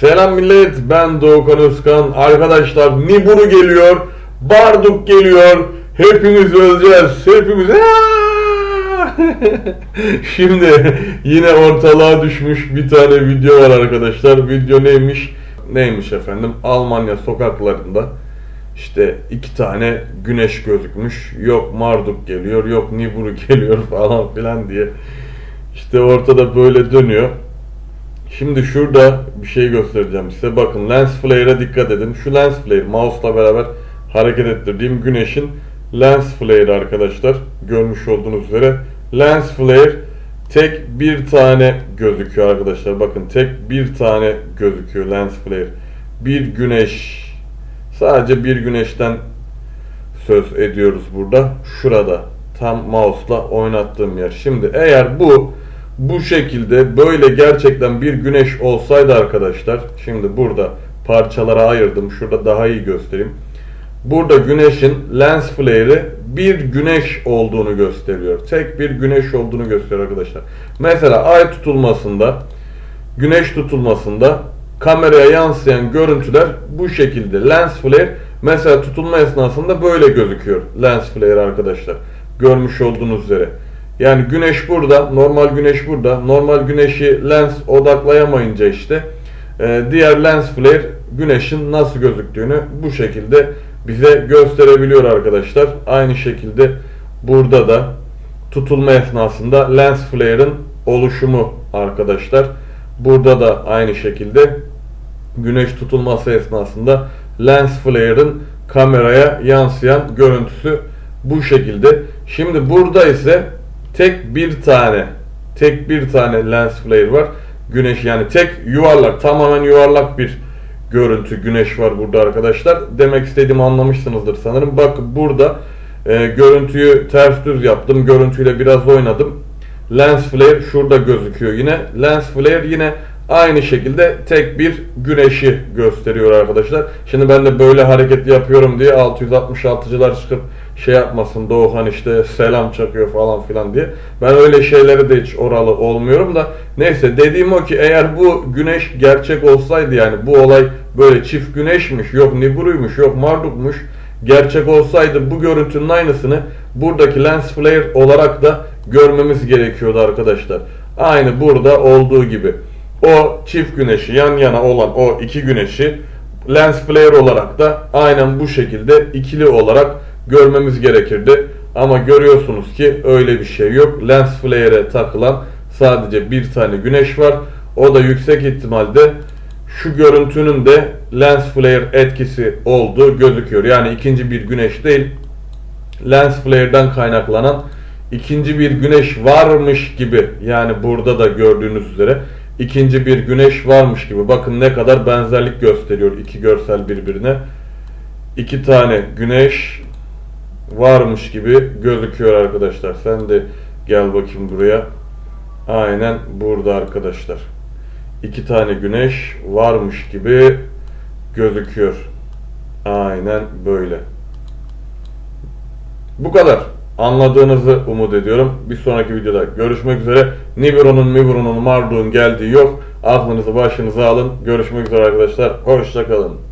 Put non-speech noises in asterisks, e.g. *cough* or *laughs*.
Selam millet, ben Doğukan Özkan. Arkadaşlar Niburu geliyor, Barduk geliyor. Hepimiz öleceğiz, hepimiz... *laughs* Şimdi yine ortalığa düşmüş bir tane video var arkadaşlar. Video neymiş? Neymiş efendim? Almanya sokaklarında işte iki tane güneş gözükmüş. Yok Marduk geliyor, yok Niburu geliyor *laughs* falan filan diye. İşte ortada böyle dönüyor. Şimdi şurada bir şey göstereceğim size. Bakın lens flare'a dikkat edin. Şu lens flare mouse'la beraber hareket ettirdiğim güneşin lens flare arkadaşlar. Görmüş olduğunuz üzere lens flare tek bir tane gözüküyor arkadaşlar. Bakın tek bir tane gözüküyor lens flare. Bir güneş sadece bir güneşten söz ediyoruz burada. Şurada tam mouse'la oynattığım yer. Şimdi eğer bu bu şekilde böyle gerçekten bir güneş olsaydı arkadaşlar şimdi burada parçalara ayırdım. Şurada daha iyi göstereyim. Burada güneşin lens flare'i bir güneş olduğunu gösteriyor. Tek bir güneş olduğunu gösteriyor arkadaşlar. Mesela ay tutulmasında, güneş tutulmasında kameraya yansıyan görüntüler bu şekilde. Lens flare mesela tutulma esnasında böyle gözüküyor. Lens flare arkadaşlar. Görmüş olduğunuz üzere. Yani güneş burada, normal güneş burada. Normal güneşi lens odaklayamayınca işte e, diğer lens flare güneşin nasıl gözüktüğünü bu şekilde bize gösterebiliyor arkadaşlar. Aynı şekilde burada da tutulma esnasında lens flare'ın oluşumu arkadaşlar. Burada da aynı şekilde güneş tutulması esnasında lens flare'ın kameraya yansıyan görüntüsü bu şekilde. Şimdi burada ise tek bir tane tek bir tane lens flare var. Güneş yani tek yuvarlak tamamen yuvarlak bir görüntü güneş var burada arkadaşlar. Demek istediğimi anlamışsınızdır sanırım. Bak burada e, görüntüyü ters düz yaptım. Görüntüyle biraz oynadım. Lens flare şurada gözüküyor yine. Lens flare yine aynı şekilde tek bir güneşi gösteriyor arkadaşlar. Şimdi ben de böyle hareket yapıyorum diye 666'cılar çıkıp şey yapmasın Doğuhan işte selam çakıyor falan filan diye. Ben öyle şeylere de hiç oralı olmuyorum da neyse dediğim o ki eğer bu güneş gerçek olsaydı yani bu olay böyle çift güneşmiş yok Nibiru'ymuş yok Marduk'muş gerçek olsaydı bu görüntünün aynısını buradaki lens flare olarak da görmemiz gerekiyordu arkadaşlar. Aynı burada olduğu gibi. O çift güneşi yan yana olan o iki güneşi lens flare olarak da aynen bu şekilde ikili olarak görmemiz gerekirdi. Ama görüyorsunuz ki öyle bir şey yok. Lens flare'e takılan sadece bir tane güneş var. O da yüksek ihtimalde şu görüntünün de lens flare etkisi olduğu gözüküyor. Yani ikinci bir güneş değil. Lens flare'den kaynaklanan ikinci bir güneş varmış gibi. Yani burada da gördüğünüz üzere ikinci bir güneş varmış gibi. Bakın ne kadar benzerlik gösteriyor iki görsel birbirine. İki tane güneş varmış gibi gözüküyor arkadaşlar. Sen de gel bakayım buraya. Aynen burada arkadaşlar. İki tane güneş varmış gibi gözüküyor. Aynen böyle. Bu kadar. Anladığınızı umut ediyorum. Bir sonraki videoda görüşmek üzere. Nibiru'nun, Mibiru'nun, Marduk'un geldiği yok. Aklınızı başınıza alın. Görüşmek üzere arkadaşlar. Hoşçakalın.